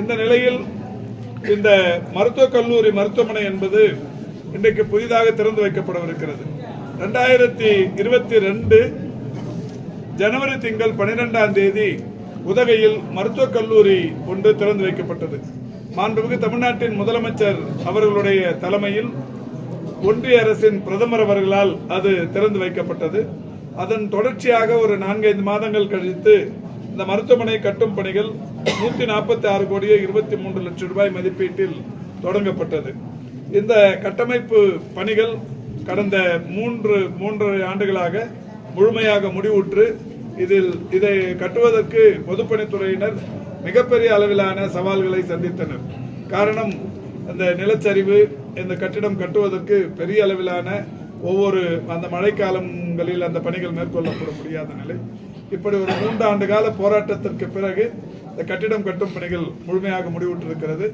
இந்த நிலையில் இந்த மருத்துவக் கல்லூரி மருத்துவமனை என்பது இன்றைக்கு புதிதாக திறந்து வைக்கப்படவிருக்கிறது. ரெண்டாயிரத்தி இருபத்தி ரெண்டு ஜனவரி திங்கள் பனிரெண்டாம் தேதி உதகையில் மருத்துவக் கல்லூரி ஒன்று திறந்து வைக்கப்பட்டது. மாண்புமிகு தமிழ்நாட்டின் முதலமைச்சர் அவர்களுடைய தலைமையில் ஒன்றிய அரசின் பிரதமர் அவர்களால் அது திறந்து வைக்கப்பட்டது. அதன் தொடர்ச்சியாக ஒரு நான்கைந்து மாதங்கள் கழித்து இந்த மருத்துவமனை கட்டும் பணிகள் நூத்தி நாற்பத்தி ஆறு கோடியே இருபத்தி மூன்று லட்சம் ரூபாய் மதிப்பீட்டில் தொடங்கப்பட்டது. இந்த கட்டமைப்பு பணிகள் கடந்த மூன்று மூன்றரை ஆண்டுகளாக முழுமையாக முடிவுற்று இதில் இதை கட்டுவதற்கு பொதுப்பணித்துறையினர் மிகப்பெரிய அளவிலான சவால்களை சந்தித்தனர். காரணம் அந்த நிலச்சரிவு இந்த கட்டிடம் கட்டுவதற்கு பெரிய அளவிலான ஒவ்வொரு அந்த மழைக்காலங்களில் அந்த பணிகள் மேற்கொள்ளப்பட முடியாத நிலை. இப்படி ஒரு மூன்று ஆண்டு கால போராட்டத்திற்கு பிறகு இந்த கட்டிடம் கட்டும் பணிகள் முழுமையாக முடிவுற்றிருக்கிறது.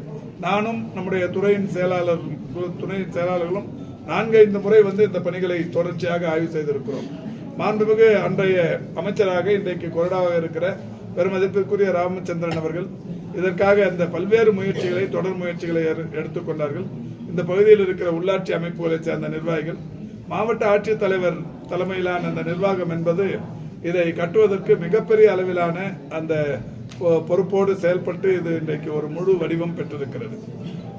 நானும் நம்முடைய துறையின் செயலாளர் துணை செயலாளர்களும் நான்கைந்து முறை வந்து இந்த பணிகளை தொடர்ச்சியாக ஆய்வு செய்திருக்கிறோம். மாண்புமிகு அன்றைய அமைச்சராக இன்றைக்கு கொறடாவாக இருக்கிற பெருமதிப்பிற்குரிய ராமச்சந்திரன் அவர்கள் இதற்காக அந்த பல்வேறு முயற்சிகளை தொடர் முயற்சிகளை எடுத்துக்கொண்டார்கள். இந்த பகுதியில் இருக்கிற உள்ளாட்சி அமைப்புகளைச் சேர்ந்த நிர்வாகிகள் மாவட்ட ஆட்சித்தலைவர் தலைமையிலான அந்த நிர்வாகம் என்பது இதை கட்டுவதற்கு மிகப்பெரிய அளவிலான அந்த பொ- பொறுப்போடு செயல்பட்டு இது இன்றைக்கு ஒரு முழு வடிவம் பெற்றிருக்கிறது.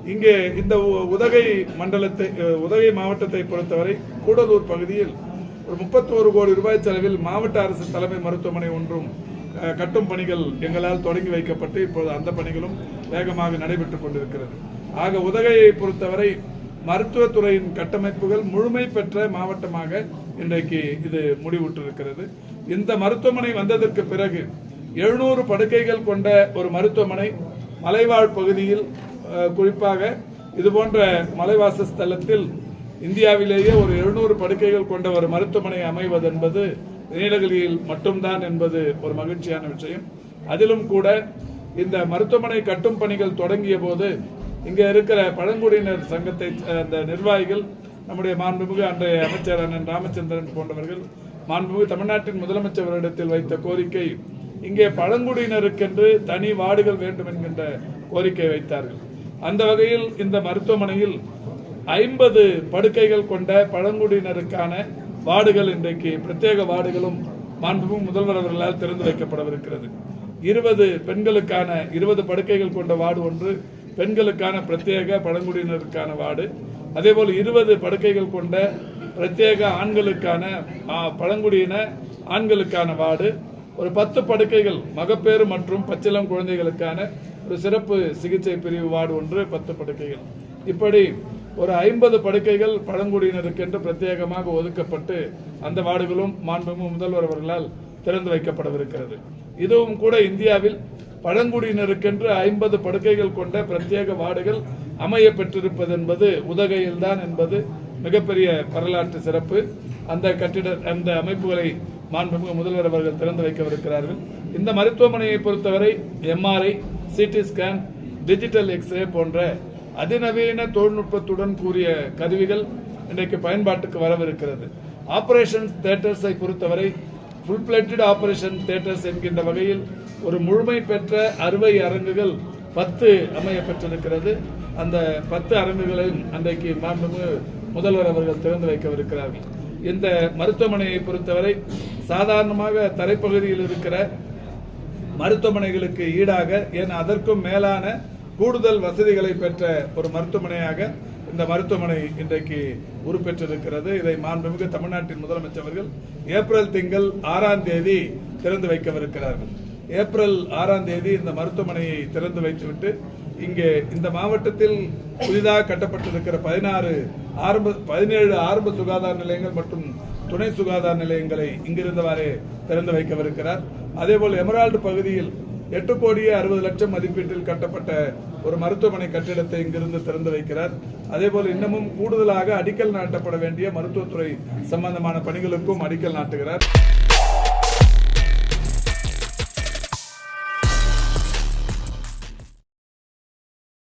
இங்கே இந்த உ- உதகை மண்டலத்தை உதகை மாவட்டத்தை பொறுத்தவரை கூடலூர் பகுதியில் ஒரு முப்பத்தோரு கோடி ரூபாய் செலவில் மாவட்ட அரசு தலைமை மருத்துவமனை ஒன்றும் அஹ், கட்டும் பணிகள் எங்களால் தொடங்கி வைக்கப்பட்டு இப்போது அந்த பணிகளும் வேகமாக நடைபெற்றுக் கொண்டிருக்கிறது. ஆக உதகையை பொறுத்தவரை மருத்துவத்துறையின் கட்டமைப்புகள் முழுமை பெற்ற மாவட்டமாக இன்றைக்கு இது முடிவுற்றிருக்கிறது. இந்த மருத்துவமனை வந்ததற்கு பிறகு எழுநூறு படுக்கைகள் கொண்ட ஒரு மருத்துவமனை மலைவாழ் பகுதியில் குறிப்பாக இது போன்ற மலைவாசஸ்தலத்தில் இந்தியாவிலேயே ஒரு எழுநூறு படுக்கைகள் கொண்ட ஒரு மருத்துவமனை அமைவது என்பது நீலகிரியில் மட்டும்தான் என்பது ஒரு மகிழ்ச்சியான விஷயம். அதிலும் கூட இந்த மருத்துவமனை கட்டும் பணிகள் தொடங்கிய போது இங்க இருக்கிற பழங்குடியினர் சங்கத்தை அந்த நிர்வாகிகள் நம்முடைய மாண்புமிகு அன்றைய அமைச்சர் அண்ணன் ராமச்சந்திரன் போன்றவர்கள் மாண்புமிகு தமிழ்நாட்டின் முதலமைச்சரிடத்தில் வைத்த கோரிக்கை இங்கே பழங்குடியினருக்கென்று தனி வார்டுகள் வேண்டும் என்கின்ற கோரிக்கை வைத்தார்கள். அந்த வகையில் இந்த மருத்துவமனையில் ஐம்பது படுக்கைகள் கொண்ட பழங்குடியினருக்கான வார்டுகள் இன்றைக்கு பிரத்யேக வார்டுகளும் மாண்புமிகு முதல்வர் அவர்களால் திறந்து வைக்கப்படவிருக்கிறது. இருபது பெண்களுக்கான இருபது படுக்கைகள் கொண்ட வார்டு ஒன்று பெண்களுக்கான பிரத்யேக பழங்குடியினருக்கான வார்டு. அதேபோல் இருபது படுக்கைகள் கொண்ட பிரத்யேக ஆண்களுக்கான பழங்குடியின ஆண்களுக்கான வார்டு ஒரு பத்து படுக்கைகள் மகப்பேறு மற்றும் பச்சிளம் குழந்தைகளுக்கான ஒரு சிறப்பு சிகிச்சை பிரிவு வார்டு ஒன்று பத்து படுக்கைகள். இப்படி ஒரு ஐம்பது படுக்கைகள் பழங்குடியினருக்கென்று பிரத்யேகமாக ஒதுக்கப்பட்டு அந்த வார்டுகளும் மாண்புமிகு முதல்வர் அவர்களால் திறந்து வைக்கப்படவிருக்கிறது. இதுவும் கூட இந்தியாவில் பழங்குடியினருக்கென்று ஐம்பது படுக்கைகள் கொண்ட பிரத்யேக வார்டுகள் அமைய பெற்றிருப்பது என்பது உதகையில்தான் என்பது மிகப்பெரிய வரலாற்று சிறப்பு. அந்த கட்டிட அந்த அமைப்புகளை மாண்புமிகு முதல்வர் அவர்கள் திறந்து வைக்கவிருக்கிறார்கள். இந்த மருத்துவமனையை பொறுத்தவரை MRI CT scan digital X ray போன்ற அதிநவீன தொழில்நுட்பத்துடன் கூறிய கருவிகள் இன்றைக்கு பயன்பாட்டுக்கு வரவிருக்கிறது. ஆபரேஷன் தேட்டர்ஸை பொறுத்தவரை ஃபுல் பிளட்டட் ஆபரேஷன் தேட்டர்ஸ் என்கின்ற வகையில் ஒரு முழுமை பெற்ற அறுவை அரங்குகள் பத்து அமைய பெற்றிருக்கிறது அந்த பத்து அரங்குகளை அன்றைக்கு மாண்புமிகு முதல்வர் அவர்கள் திறந்து வைக்கவிருக்கிறார்கள் இந்த மருத்துவமனையை பொறுத்தவரை சாதாரணமாக தரைப்பகுதியில் இருக்கிற மருத்துவமனைகளுக்கு ஈடாக ஏன் அதற்கும் மேலான கூடுதல் வசதிகளை பெற்ற ஒரு மருத்துவமனையாக இந்த மருத்துவமனை இன்றைக்கு உருப்பெற்றிருக்கிறது. இதை மாண்புமிகு தமிழ்நாட்டின் முதலமைச்சர்கள் ஏப்ரல் திங்கள் ஆறாம் தேதி திறந்து வைக்கவிருக்கிறார்கள். ஏப்ரல் ஆறாம் தேதி இந்த மருத்துவமனையை திறந்து வைத்துவிட்டு இங்கே இந்த மாவட்டத்தில் புதிதாக கட்டப்பட்டிருக்கிற பதினாறு ஆரம்ப பதினேழு ஆரம்ப சுகாதார நிலையங்கள் மற்றும் துணை சுகாதார நிலையங்களை இங்கிருந்தவாறே திறந்து வைக்கவிருக்கிறார். அதேபோல் எமரால்டு பகுதியில் எட்டு கோடியே அறுபது லட்சம் மதிப்பீட்டில் கட்டப்பட்ட ஒரு மருத்துவமனை கட்டிடத்தை இங்கிருந்து திறந்து வைக்கிறார். அதேபோல் இன்னமும் கூடுதலாக அடிக்கல் நாட்டப்பட வேண்டிய மருத்துவத்துறை சம்பந்தமான பணிகளுக்கும் அடிக்கல் நாட்டுகிறார்.